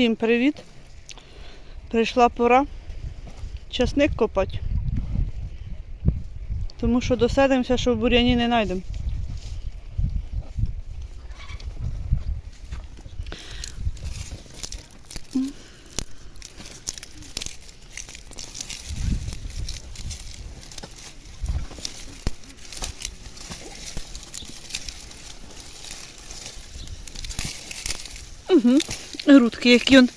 Всім привіт! Прийшла пора часник копати. Тому що досадимося, що в бур'яні не знайдемо. Угу. Грудки, які он.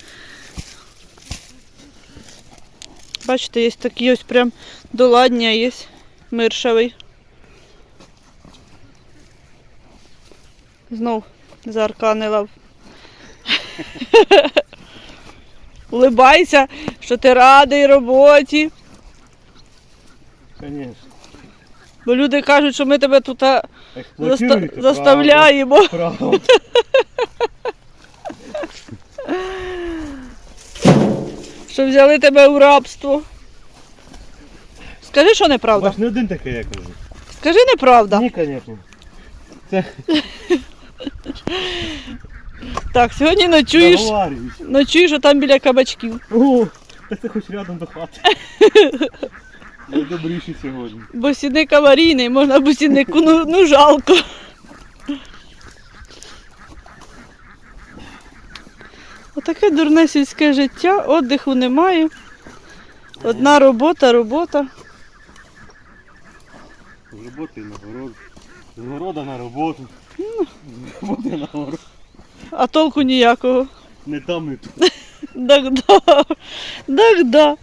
Бачите, є такі ось прям доладні, а є миршавий. Знов заарканила. Улибайся, що ти радий роботі. Конечно. Бо люди кажуть, що ми тебе тут заста- заставляємо. Правда. правда. Що взяли тебе у рабство. Скажи, що неправда. Бач, не один такий, я кажу. Скажи неправда. Ні, звісно. Це Так, сьогодні ночуєш. заговарююсь. Ночуєш там біля кабачків. О, та це хоч рядом до хати. Найдобріші сьогодні. Бо сідник аварійний, можна бо сіднику ну, ну жалко. Отаке дурне сільське життя, отдиху немає. Одна робота, робота. З роботи на город. З города на роботу. З роботи на город. А толку ніякого. Не там, не тут. Так да. Так да.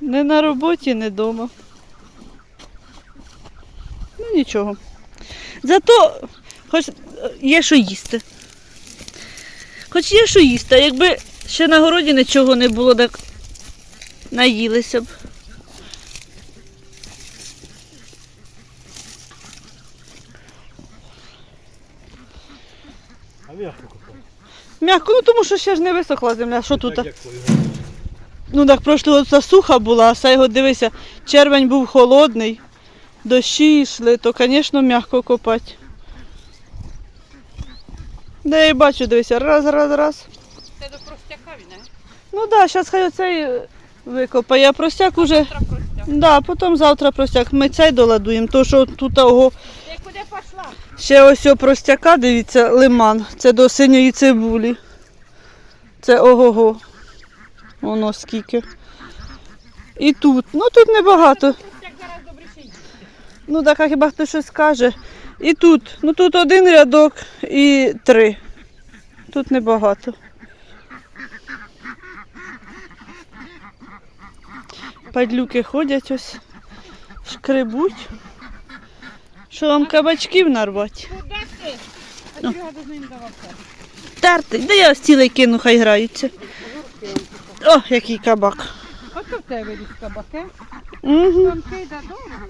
Не на роботі, не вдома. Ну нічого. Зато хоч є що їсти. Хоч є що їсти, а якби ще на городі нічого не було, так наїлися б. А м'яко купив. М'яко, ну тому що ще ж не висохла земля. Що тут? Ну так прошлого це суха була, а його дивися, червень був холодний, дощі йшли, то, звісно, м'яко копати. Де я бачу, дивися, раз, раз, раз. Це до простяка він, не? Ну так, да, зараз хай оцей викопає, а простяк уже. Завтра простяк. Да, потім завтра простяк. Ми цей доладуємо, то що тут ого, Ти куди пішла? ще ось о простяка, дивіться, лиман. Це до синьої цибулі. Це ого-го. Воно скільки. І тут. Ну тут небагато. Простяк зараз добріше. Ну так, а хіба хтось щось скаже. І тут. Ну тут один рядок і три. Тут небагато. Падлюки ходять ось, шкребуть. Що вам кабачків нарвати? Ти? Це. Терти, де я ось цілий кину, хай граються. О, який кабак. Ото в тебе річ кабаке. Угу. Там кида дорого.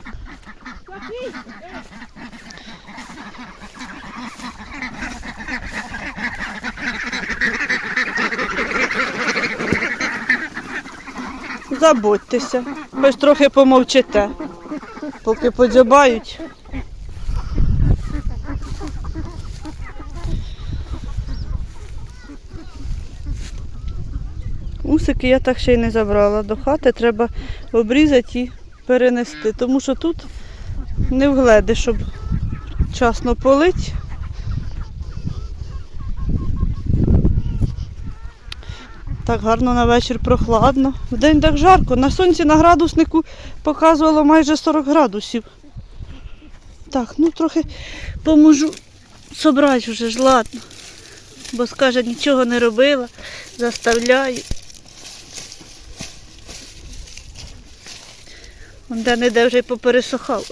Такий. Заботьтеся. Ви ж трохи помовчите, поки подзябають. Усики я так ще й не забрала. До хати треба обрізати і перенести, тому що тут не вгледи, щоб вчасно полить. Так гарно на вечір прохладно. Вдень так жарко. На сонці на градуснику показувало майже 40 градусів. Так, ну трохи поможу собрати вже ж, ладно. Бо скаже, нічого не робила, заставляю. Вон де не де вже й попересохало.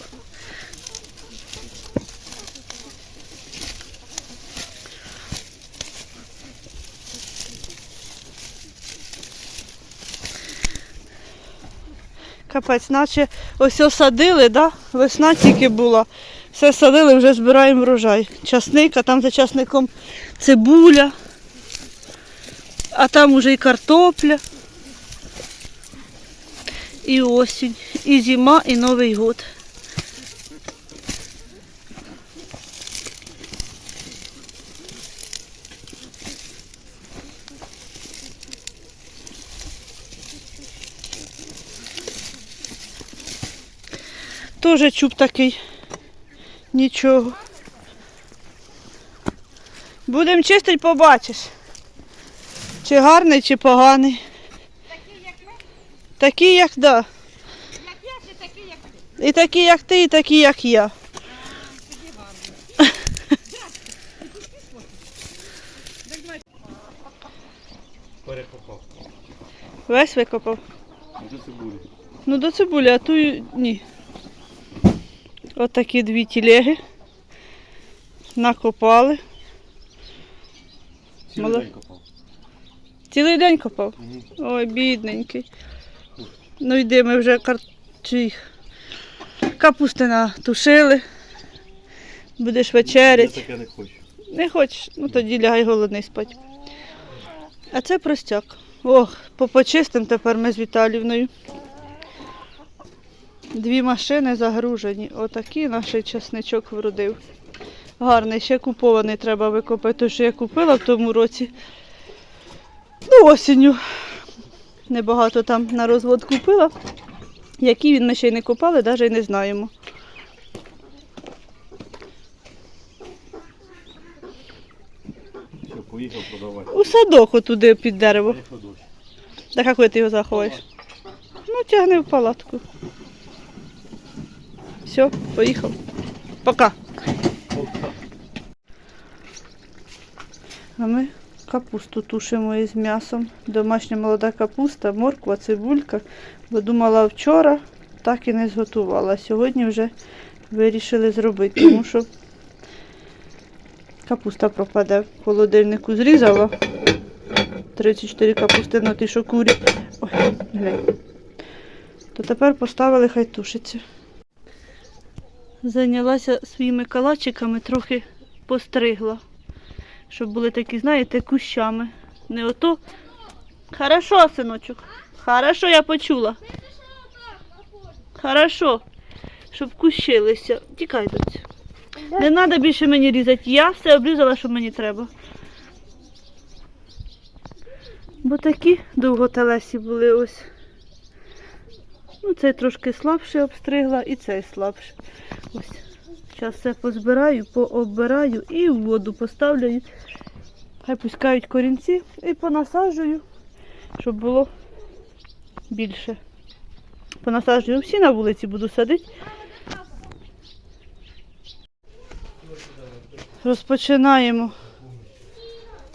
Капець, наче ось осадили, да? весна тільки була. Все садили, вже збираємо врожай. Часник, а там за часником цибуля, а там уже і картопля. І осінь, і зима, і Новий год. Теж чуб такий. Нічого. Будемо чистити, побачиш. Чи гарний, чи поганий. Такий, як ми, Такий, як да. як я, чи такий, як ти. І такі, як ти, і такі, як я. Тоді. Перекопав. Весь викопав. До цибулі. Ну до цибулі, а ту ні. Отакі дві тілеги. Накопали. Цілий Мало- день копав. Цілий день копав. Мгм. Ой, бідненький. Ну йди, ми вже кар... чи капусти натушили. Будеш Я таке не хочу. Не хочеш, ну тоді лягай голодний спать. А це простяк. Ох, попочистим тепер ми з Віталівною. Дві машини загружені. Отакий наш часничок вродив. Гарний, ще купований треба викопати, той, що я купила в тому році. Ну, осінню. Небагато там на розвод купила. Який він ми ще й не купали, навіть і не знаємо. Все, поїхав продавати. У садок отуди під дерево. Так як ти його заховаєш? Ну, тягни в палатку. Все, поїхав. Пока. А ми капусту тушимо із м'ясом. Домашня молода капуста, морква, цибулька. Бо думала вчора, так і не зготувала. Сьогодні вже вирішили зробити, тому що капуста пропаде в холодильнику. Зрізала 34 капусти на ті, що курі. Ой, глянь. То тепер поставили, хай тушиться. Зайнялася своїми калачиками, трохи постригла. Щоб були такі, знаєте, кущами. Не ото. Хорошо, синочок. Хорошо, я почула. Хорошо. Щоб кущилися. Тікай доця. Не треба більше мені різати. Я все обрізала, що мені треба. Бо такі довготелесі були ось. Ну, цей трошки слабше обстригла і цей слабше. Ось. Зараз все позбираю, пооббираю і в воду поставлю. Хай пускають корінці і понасаджую, щоб було більше. Понасаджую всі на вулиці буду садити. Розпочинаємо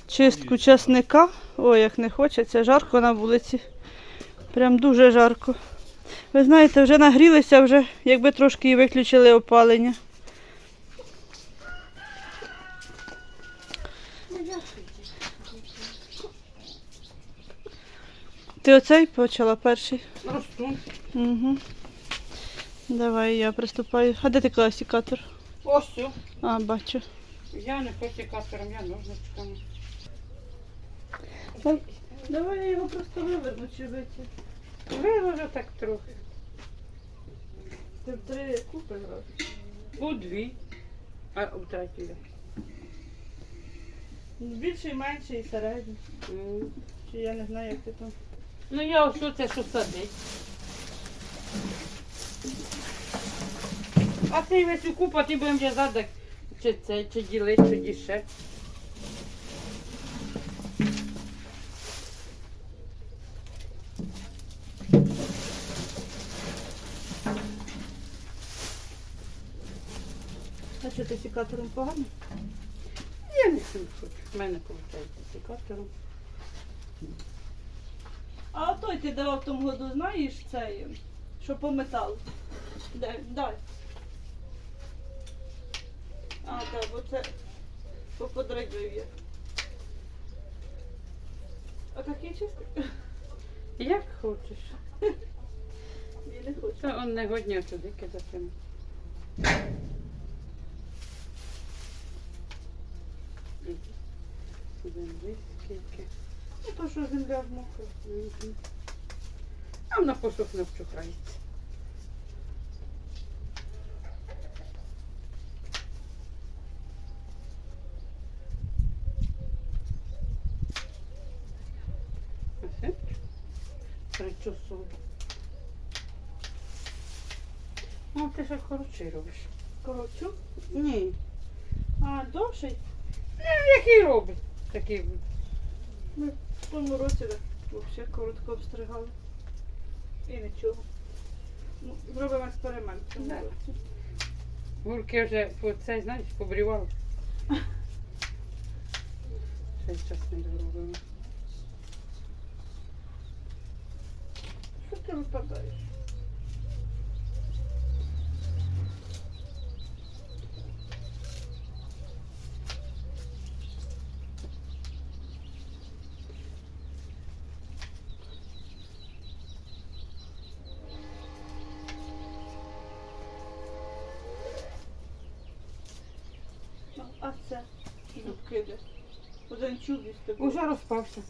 чистку часника. Ой, як не хочеться, жарко на вулиці. Прям дуже жарко. Ви знаєте, вже нагрілися, вже якби трошки і виключили опалення. Ти оцей почала перший? Росту. Угу. Давай я приступаю. А де ти класикатор? Ось. А, бачу. Я не класикатором, я ножничками. Давай я його просто виверну чи витягну. Виложу так трохи. Ти в три купи грати. У дві. А у третій. я. Більший, менший і середній. М. Чи я не знаю, як ти там. Ну я ось це що садить. А цей весь у купа, ти будемо в'язати, чи це, чи ділити, чи діше. А що погано? Я не хочу. В мене виходить секатором. А той ти давав в тому году, знаєш, цей, що по металу. Дай, дай. А, так, бо це поподрагив я. А такий чистий? Як хочеш. Я не хочу. Та он не годня туди кидати. Землі скільки. Ну то що земля ж мокра. А вона посох не вчухається. Причосую. Ну, ти ще коротше робиш. Коротшу. Ні. А, довший. Який робить? Такий. Ми в тому році взагалі коротко обстригали. І нічого. Ну, зробимо експеримент в цьому Да. році. Гурки вже по цей, знаєш, побрівали. Ще час не доробимо. Що ти випадаєш? Ну, А це Один чуб із тобою. Уже розпався.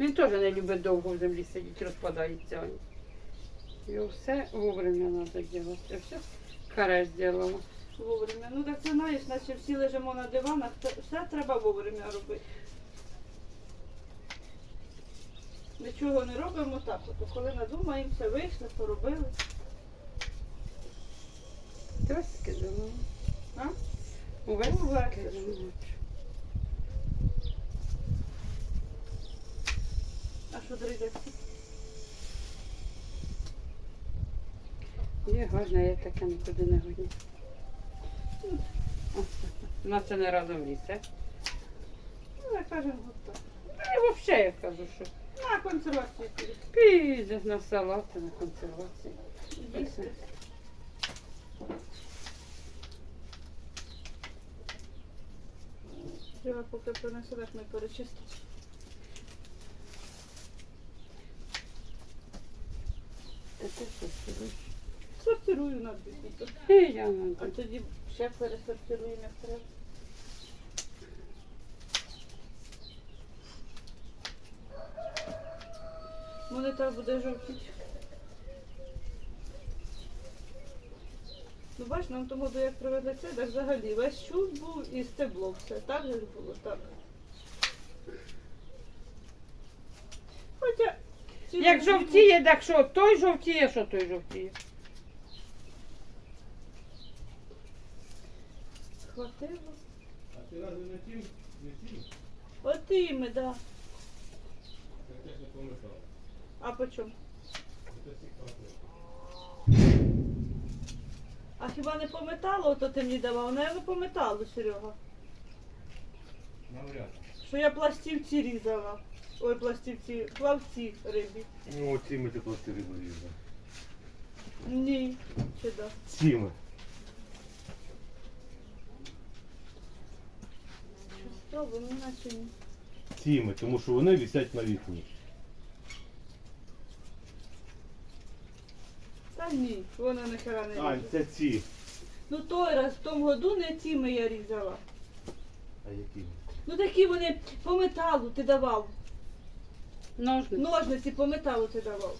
Він теж не любить довго в землі сидіти, розпадається. Його все вовремя треба робити. Все харе зробила. Вовремя. Ну так це знаєш, наче всі лежимо на диванах, то все треба вовремя робити. Нічого не робимо так, от коли надумаємося, вийшли, поробили. Ти ось. А? Увесь Увесь. скидала. А що дригаться? Є гарне, я таке нікуди не годні. Наче не разом лісе. Ну, я кажемо, от так. І взагалі я кажу, що На консервацію піде. на салати, на консервації. Їсти. Треба поки принесу, так ми перечистити. Ти сидиш? Сортирую на дві купи. І я А надо. тоді ще пересортируємо, як треба. Вони так буде жовтіти. Ну бач, нам тому як привезли це, так взагалі весь чуб був і стебло все. Так же ж було, так. Хоча ці Як жовтіє, так що той жовтіє, що той жовтіє. Хватило. А ти разве не тім? Не тім? От іми, да. Так теж не пам'ятав. А по чому? Це всіх пам'ятав. А хіба не по металу, то ти мені давав? Наверно, по металу, Серега. Навряд. Що я пластівці різала. Ой, пластівці, плавці рибі. Ну, ціми ти просто рибу різав. Ні, чи да. Ціми. Що спробуємо, наче ні. Ціми, тому що вони висять на вікні. Та ні, вона не хера не А, ріже. це ці. Ну той раз, в тому году не ціми я різала. А які? Ну такі вони по металу ти давав. Ножниці. Ножниці по металу ти давав.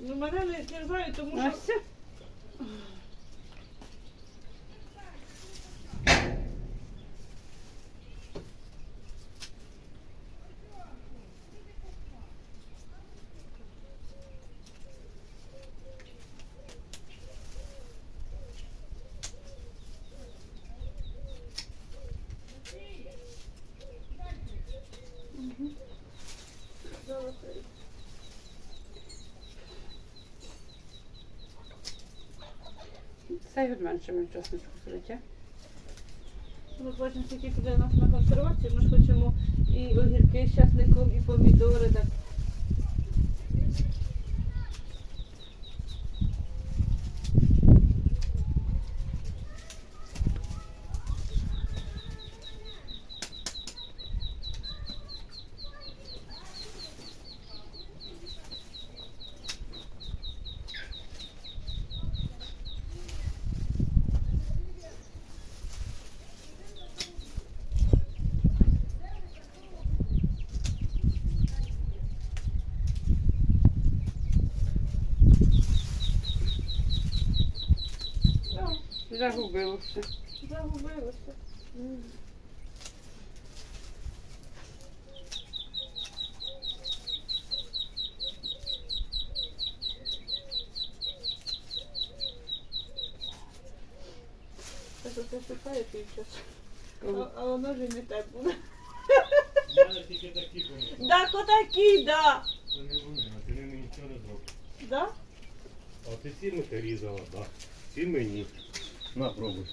Ну мене не терзають, тому А що все. Це від менше ми чесночку сидить. Ми бачимо, скільки піде у нас на консервацію. Ми ж хочемо і огірки з часником, і помідори. Так. Загубилося. Загубилося. А, воно ж не те буде. Я тільки такі помітив. Так, отакі, да. Це не вони, а ти мені нічого не зробиш. Да? А ти сім різала, так. Да. Сім мені. На, пробуй.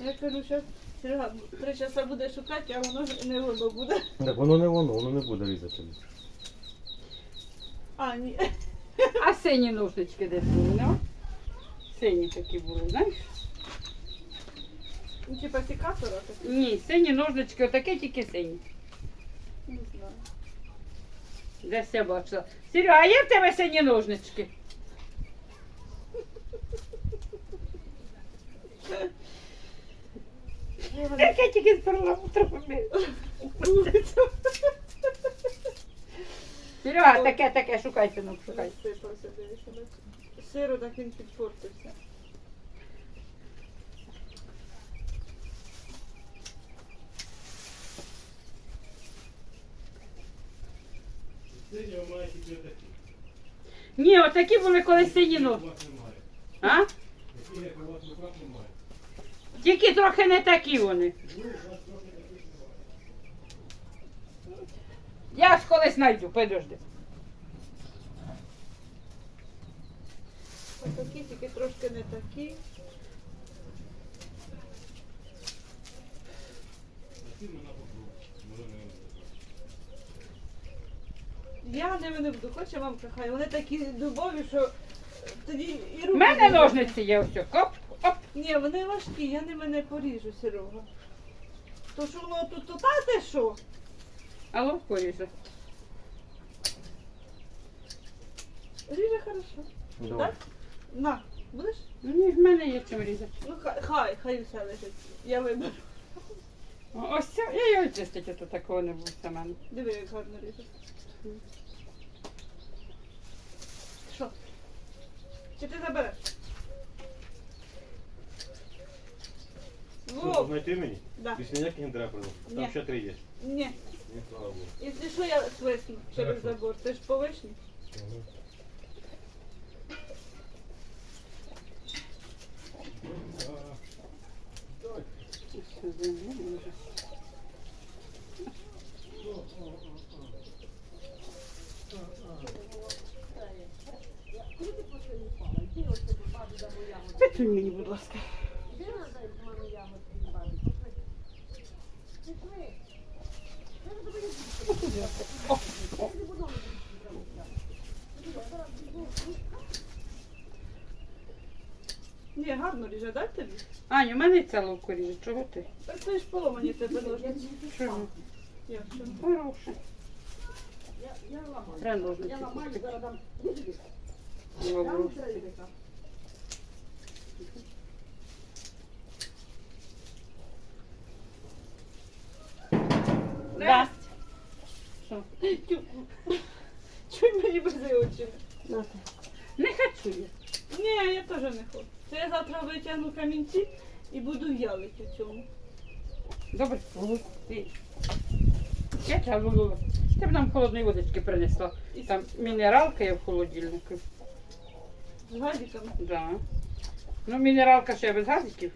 Я кажу, що Серега, три часа буде шукати, а воно не воно буде. Так воно не воно, воно не буде різати. А, ні. А сині ножнички десь були, не? Сині такі були, знаєш? Ну, Типа секатора такі. Ні, сині ножнички, отакі тільки сині. Не знаю. Десь я бачила. Серега, а є в тебе сині ножнички? Таке тільки сперла трохи. Серега, таке, таке, шукай, синок, шукай. Розсипався, дивіться. Сиру так він підпортився. Сині має тільки такі. Ні, отакі були колись сині У ножнички. вас немає. А? Такі, як у вас в руках немає. Тільки трохи не такі вони. Я ж колись знайду, подожди. Отакі, тільки трошки не такі. Такі не. Я не буду, хоче мамка хай. Вони такі дубові, що тоді і руки. У мене ножниці є ось. Оп, оп. Ні, вони важкі, я ними не поріжу, Серега. То що воно тут, то та те що? А ловко ріже. Ріже хорошо. Давай. На, будеш? Ні, в мене є чим різати. Ну хай, хай, хай все лежить. Я виберу. О, Ось це, я його чистити, то такого не було в мене. Диви, як гарно ріже. Що? Чи ти забереш? Вов, знайти мені? да. Більше ніяких не треба. Ні. Там ще три є. Ні. Ні, слава Богу. Якщо що, я свисну через забор. Ти ж по вишні? Давай. Мені, будь ласка. Ні, дай тобі. Аню, у мене ця ловко ріже. Чого ти? Так це ж поломані тебе ножниці. Чого? Як що? Хороше. Треба ножниці. Ловко. Да. Що? Тю. Чуй мені без очі. Не хочу я. Ні, я теж не хочу. Це я завтра витягну камінці і буду в'ялити у цьому. Добре, ти. Я тебе буду. Ти б нам холодної водички принесла. Там мінералка є в холодильнику. з газиками. Да. Ну, мінералка ще без газиків.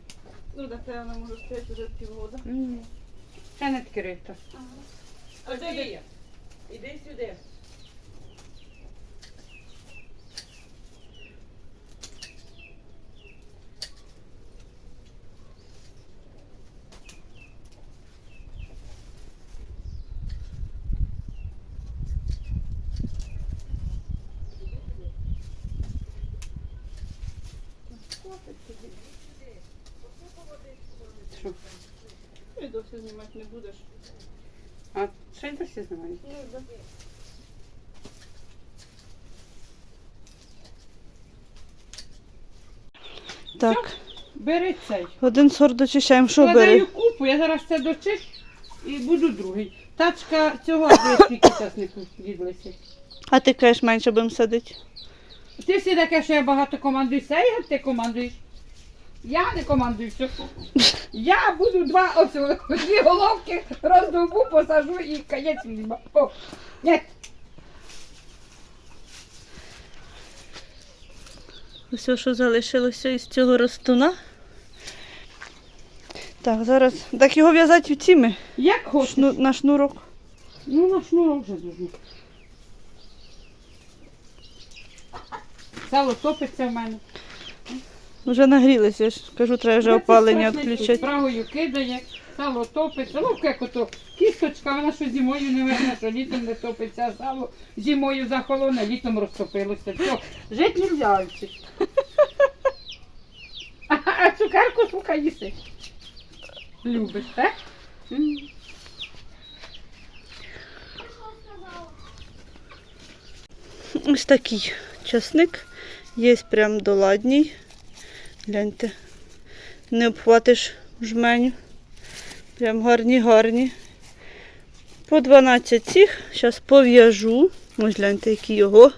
Ну, так я вона може стояти вже півгода. Ні. Ще не відкрита. А де де? Іди сюди. Що? І досі знімати не будеш. А ще й досі. Ну, да. Так, Бери цей. один сорт дочищаємо, що Складаю бери? купу, я зараз це дочищу і буду другий. Тачка цього десь скільки часнику відлися. А ти кажеш, менше будемо садити. Ти всі таке, що я багато командую, все, ти командуєш. Я не командую. Я буду два оце, дві головки роздовбу, посажу і конець хліба. О, ні. Все, що залишилося із цього ростуна. Так, зараз. Так його в'язати в цими Як хочеш. шну... на шнурок. Ну, на шнурок вже дуже. Сало топиться в мене. Вже нагрілися, я ж кажу, треба вже опалення страшний відключати. Правою кидає, сало топиться. Ну, як ото кісточка, вона що зимою не видно, що літом не топиться, а сало зимою захолоне, літом розтопилося. Все, жити не взявся. А, а цукерку, слухай, їси. Любиш, так? Ось такий часник. Є прям доладній. Гляньте. Не обхватиш жменю. Прям гарні, гарні. По 12 цих. Зараз пов'яжу. Ось гляньте, який його.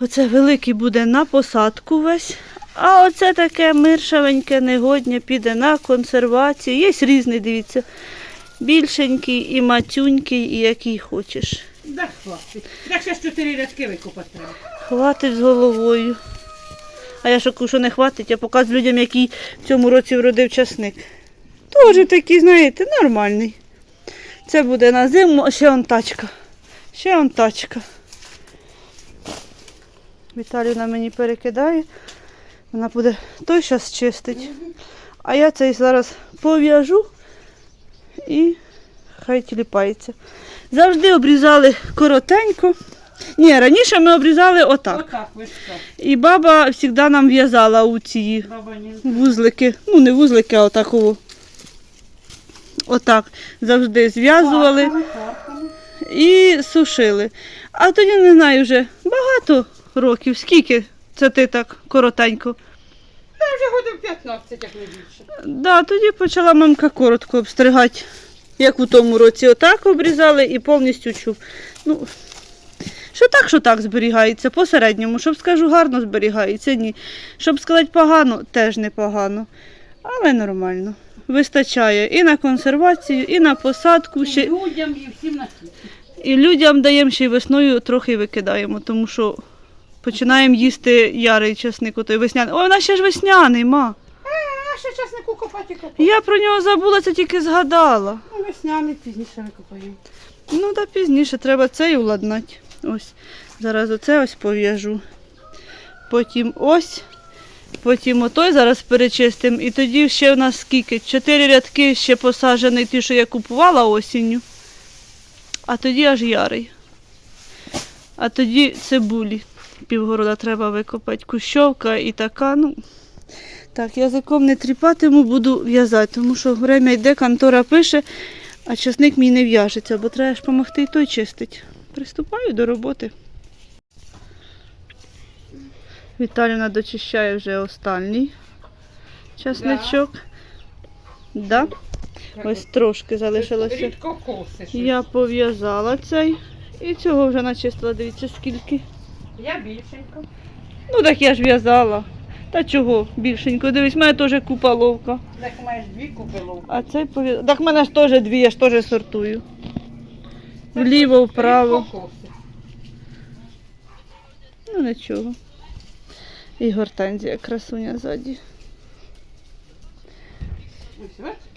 Оце великий буде на посадку весь. А оце таке миршавеньке, негоднє піде на консервацію. Є різний, дивіться. Більшенький і матюнький, і який хочеш. Да, хватить. Так ще ж чотири рядки викопати треба. Хватить з головою. А я шоку, що не хватить, я показую людям, який в цьому році вродив часник. Теж такий, знаєте, нормальний. Це буде на зиму, а ще он тачка. Ще он тачка. Віталіна мені перекидає. Вона буде той час чистить. А я цей зараз пов'яжу і хай тіліпається. Завжди обрізали коротенько. Ні, раніше ми обрізали отак. Отак? І баба завжди нам в'язала у ці вузлики. Ну, не вузлики, а отаково. Отак. Завжди зв'язували і сушили. А тоді не знаю вже багато років. Скільки це ти так коротенько? Та вже годин 15, як не більше. Да, тоді почала мамка коротко обстригати. Як у тому році отак обрізали і повністю чуб. Ну, що так, що так зберігається, по середньому. Щоб скажу, гарно зберігається, ні. Щоб сказати погано, теж непогано. Але нормально. Вистачає і на консервацію, і на посадку. І Ще, людям, і всім на світі. і людям даємо ще й весною трохи викидаємо, тому що починаємо їсти ярий часник, отой весняний. Ой, вона ще ж весняний, ма. А ще часнику копати копати. Я про нього забула, це тільки згадала. Ну, весняний пізніше викопаємо. Ну, та пізніше треба цей уладнати. Ось. Зараз оце ось пов'яжу. Потім ось. Потім отой зараз перечистимо. І тоді ще в нас скільки? Чотири рядки ще посаджений, ті, що я купувала осінню. А тоді аж ярий. А тоді цибулі. Півгорода треба викопати. Кущовка і така. Ну. Так, язиком не тріпатиму, буду в'язати, тому що время йде, контора пише, а часник мій не в'яжеться, бо треба ж допомогти і той чистить. Приступаю до роботи. Віталіна дочищає вже останній часничок. Да. Ось трошки залишилося. Рідко косиш. Я пов'язала цей. І цього вже начистила, дивіться скільки. Я більшенько. Ну так я ж в'язала. Та чого більшенько? Дивись, в мене теж купа ловка. Так маєш дві купило. А цей пов'язала. Так в мене ж теж дві, я ж теж сортую. Вліво, вправо. Ну нічого. І гортензія красуня ззаді.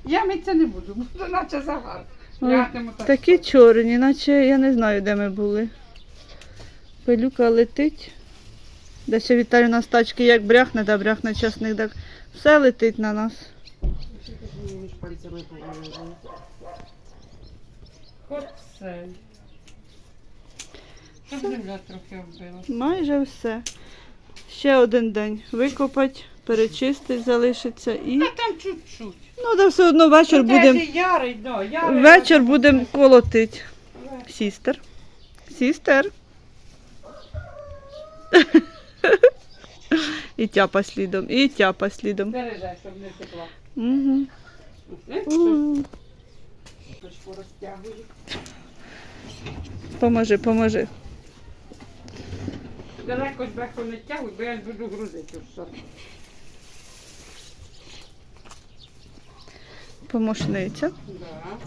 Я митися не буду, буду наче загар. Так. Такі чорні, наче я не знаю, де ми були. Пилюка летить. Де ще Віталіна з тачки як бряхне, да бряхне часник, так все летить на нас. Земля трохи вбила. Майже все. Ще один день викопать, перечистить, залишиться і. Та там чуть-чуть. Ну, да все одно вечір будемо. Вечір будемо колотити. Сістер. Сістер. І тяпа слідом, і тяпа слідом. Бережай, щоб не текла. Угу. Угу. Поможи, поможи. Далеко ж бехо не тягуй, бо я ж буду грузити все. Помощниця. Да.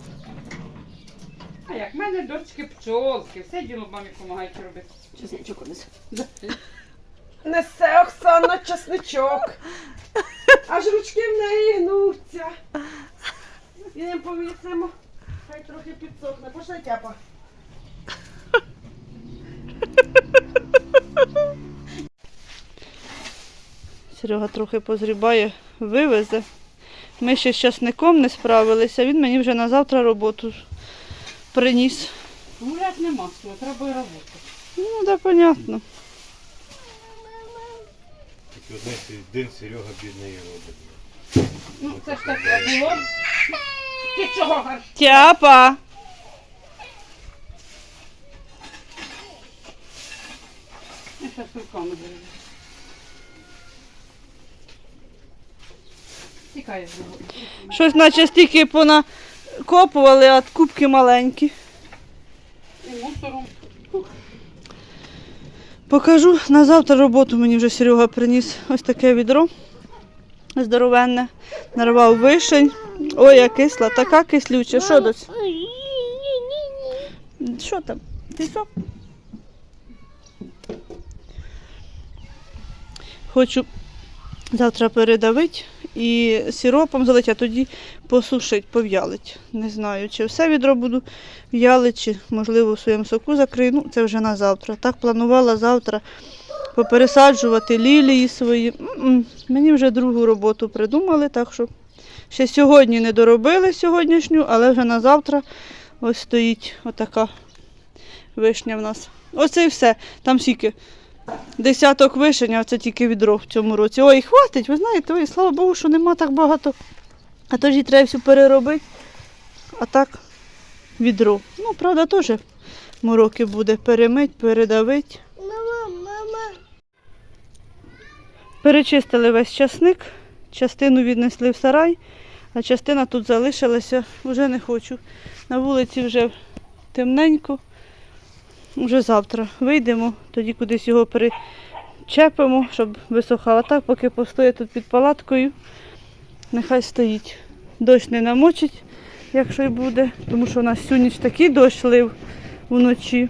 А як в мене дочки пчолки, все діло мамі допомагають робити. Чесничок унесу. Несе Оксана чесничок. Аж ручки в неї гнуться. І не повісимо. Хай трохи підсохне. Пошли тяпа. Серега трохи позрібає, вивезе. Ми ще з часником не справилися, він мені вже на завтра роботу приніс. Гулять нема чого, треба й роботи. Ну, да, понятно. Одне цей день Серега бідний робить. Ну, це ж таке було. Ти чого гарш? Тяпа! Я зараз руками беру. Тікає з нього. Щось наче стільки понакопували, а кубки маленькі. І мусором. Покажу на завтра роботу мені вже Серега приніс ось таке відро здоровенне. Нарвав вишень. Ой, я кисла, така кислюча. Що дось? Що там? Пісок? Хочу завтра передавити і сиропом залити, а тоді посушить, пов'ялить. Не знаю, чи все відро буду в'ялити, чи можливо в своєму соку закрию. Ну, це вже на завтра. Так планувала завтра попересаджувати лілії свої. М-м, Мені вже другу роботу придумали, так що ще сьогодні не доробили сьогоднішню, але вже на завтра ось стоїть отака вишня в нас. Оце і все. Там скільки? Десяток вишень, а це тільки відро в цьому році. Ой, хватить, ви знаєте, ой, слава Богу, що нема так багато. А то ж її треба всю переробити. А так, відро. Ну, правда, теж мороки буде перемить, передавити. Перечистили весь часник, частину віднесли в сарай, а частина тут залишилася, вже не хочу. На вулиці вже темненько. Вже завтра вийдемо, тоді кудись його перечепимо, щоб висохало. Так, поки постоїть тут під палаткою, нехай стоїть. Дощ не намочить, якщо й буде, тому що у нас всю ніч такий дощ лив вночі.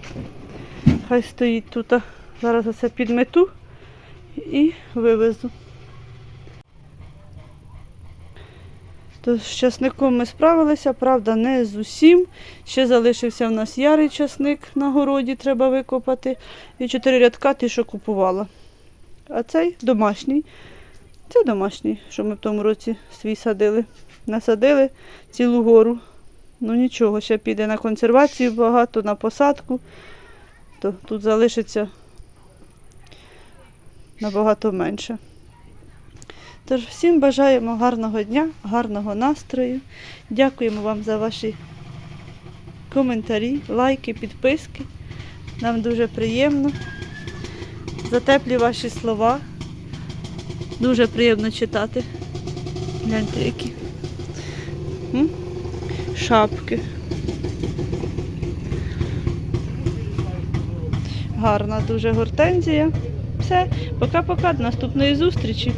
Хай стоїть тут. Зараз оце підмету і вивезу. То з часником ми справилися, правда, не з усім. Ще залишився в нас ярий часник на городі, треба викопати. І чотири рядка ті, що купувала. А цей домашній. Це домашній, що ми в тому році свій садили. Насадили цілу гору. Ну нічого, ще піде на консервацію багато, на посадку. То тут залишиться набагато менше. Тож всім бажаємо гарного дня, гарного настрою. Дякуємо вам за ваші коментарі, лайки, підписки. Нам дуже приємно. За теплі ваші слова. Дуже приємно читати. Гляньте, які. Шапки. Гарна дуже гортензія. Все, пока-пока, до наступної зустрічі.